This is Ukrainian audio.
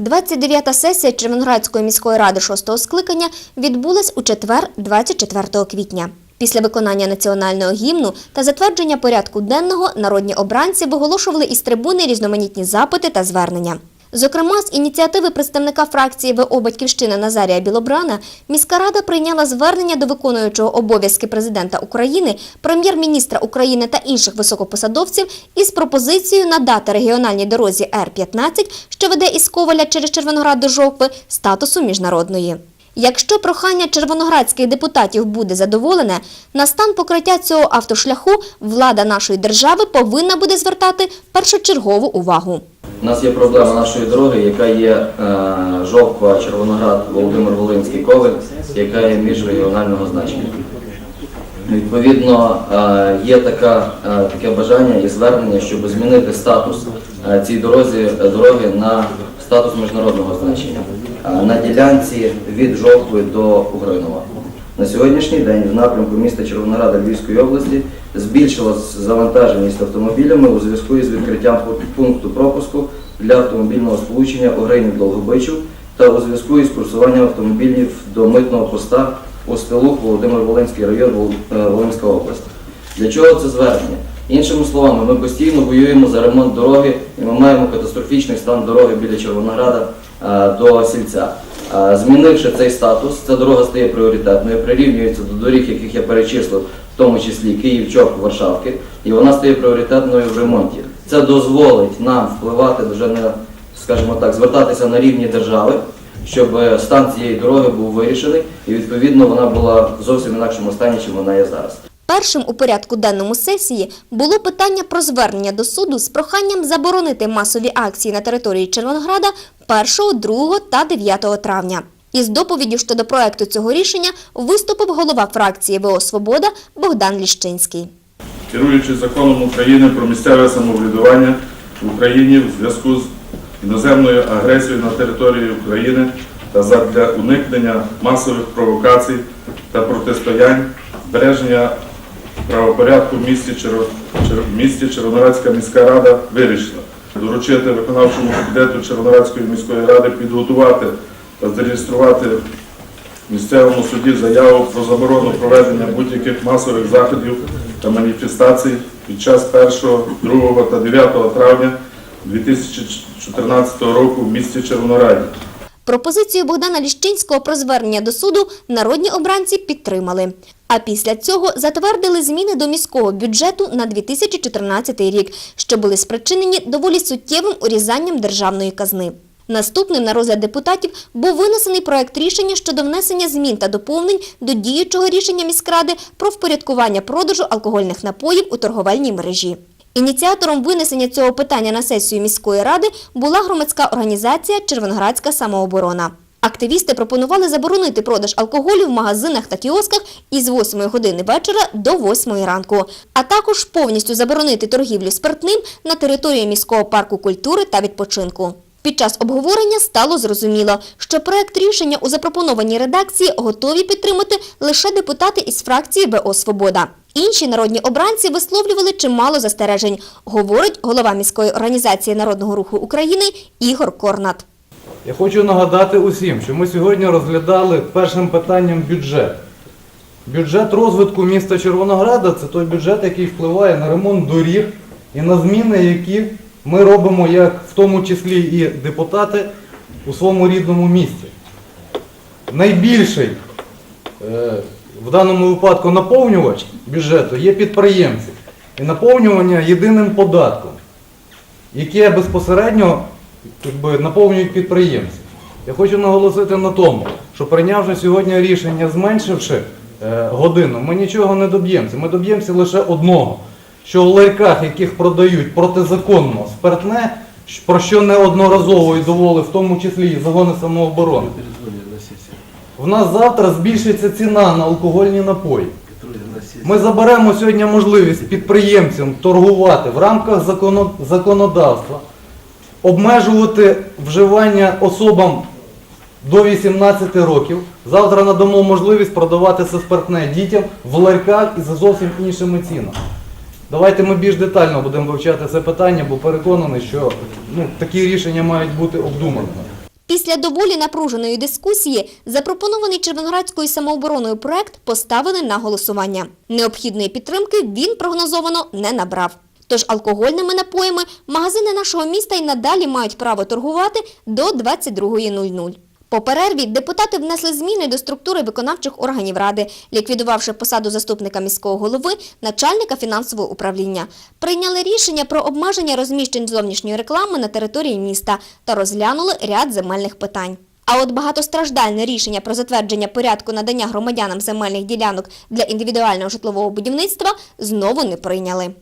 29-та сесія Червоноградської міської ради 6-го скликання відбулась у четвер, 24 квітня. Після виконання національного гімну та затвердження порядку денного народні обранці виголошували із трибуни різноманітні запити та звернення. Зокрема, з ініціативи представника фракції ВО «Батьківщина» Назарія Білобрана міська рада прийняла звернення до виконуючого обов'язки президента України, прем'єр-міністра України та інших високопосадовців із пропозицією надати регіональній дорозі Р-15, що веде із Коваля через Червоноград до Жовкви, статусу міжнародної. Якщо прохання червоноградських депутатів буде задоволене, на стан покриття цього автошляху влада нашої держави повинна буде звертати першочергову увагу. У нас є проблема нашої дороги, яка є е, Жовква, Червоноград, Володимир Волинський Ковель, яка є міжрегіонального значення. Відповідно, е, є е, таке бажання і звернення, щоб змінити статус е, е, дороги на статус міжнародного значення е, на ділянці від Жовкви до Угринова. На сьогоднішній день в напрямку міста Червонограда Львівської області збільшилась завантаженість автомобілями у зв'язку із відкриттям пункту пропуску для автомобільного сполучення Огринів Долгобичів та у зв'язку із курсуванням автомобілів до митного поста у Стелух Володимир Волинський район е, Волинська область. Для чого це звернення? Іншими словами, ми постійно воюємо за ремонт дороги і ми маємо катастрофічний стан дороги біля Червонограда е, до сільця. Змінивши цей статус, ця дорога стає пріоритетною, прирівнюється до доріг, яких я перечислив, в тому числі Київ, Чоп, Варшавки, і вона стає пріоритетною в ремонті. Це дозволить нам впливати вже не, скажімо так, звертатися на рівні держави, щоб е, стан цієї дороги був вирішений, і відповідно вона була в зовсім інакшому стані, чим вона є зараз. Першим у порядку денному сесії було питання про звернення до суду з проханням заборонити масові акції на території Червонограда 1, 2 та 9 травня. Із доповіддю щодо проекту цього рішення виступив голова фракції ВО «Свобода» Богдан Ліщинський. керуючись законом України про місцеве самоврядування в Україні в зв'язку з іноземною агресією на території України та задля уникнення масових провокацій та протистоянь, збереження правопорядку в місті, Черво- Чер- місті Червоноградська міська рада вирішила доручити виконавчому комітету Червоноградської міської ради підготувати та зареєструвати місцевому суді заяву про заборону проведення будь-яких масових заходів та маніфестацій під час 1, 2 та 9 травня 2014 року в місті Червонораді. Пропозицію Богдана Ліщинського про звернення до суду народні обранці підтримали. А після цього затвердили зміни до міського бюджету на 2014 рік, що були спричинені доволі суттєвим урізанням державної казни. Наступним на розгляд депутатів був винесений проект рішення щодо внесення змін та доповнень до діючого рішення міськради про впорядкування продажу алкогольних напоїв у торговельній мережі. Ініціатором винесення цього питання на сесію міської ради була громадська організація Червоноградська самооборона. Активісти пропонували заборонити продаж алкоголю в магазинах та кіосках із 8 години вечора до 8 ранку, а також повністю заборонити торгівлю спиртним на території міського парку культури та відпочинку. Під час обговорення стало зрозуміло, що проект рішення у запропонованій редакції готові підтримати лише депутати із фракції ВО «Свобода». Інші народні обранці висловлювали чимало застережень, говорить голова міської організації Народного руху України Ігор Корнат. Я хочу нагадати усім, що ми сьогодні розглядали першим питанням бюджет. Бюджет розвитку міста Червонограда це той бюджет, який впливає на ремонт доріг і на зміни, які ми робимо, як в тому числі і депутати у своєму рідному місті. Найбільший е, в даному випадку наповнювач бюджету є підприємці. І наповнювання єдиним податком, яке безпосередньо якби, наповнюють підприємці. Я хочу наголосити на тому, що прийнявши сьогодні рішення, зменшивши е, годину, ми нічого не доб'ємося. Ми доб'ємося лише одного, що в ларьках, яких продають протизаконно спиртне, про що неодноразово і доволі, в тому числі і загони самооборони, в нас завтра збільшиться ціна на алкогольні напої. Ми заберемо сьогодні можливість підприємцям торгувати в рамках законодавства, обмежувати вживання особам до 18 років. Завтра надамо можливість продавати це спиртне дітям в ларьках і за зовсім іншими цінами. Давайте ми більш детально будемо вивчати це питання, бо переконаний, що ну, такі рішення мають бути обдуманими. Після доволі напруженої дискусії запропонований Червоноградською самообороною проект поставили на голосування. Необхідної підтримки він прогнозовано не набрав. Тож алкогольними напоями магазини нашого міста й надалі мають право торгувати до 22.00. По перерві депутати внесли зміни до структури виконавчих органів ради, ліквідувавши посаду заступника міського голови, начальника фінансового управління. Прийняли рішення про обмеження розміщень зовнішньої реклами на території міста та розглянули ряд земельних питань. А от багатостраждальне рішення про затвердження порядку надання громадянам земельних ділянок для індивідуального житлового будівництва знову не прийняли.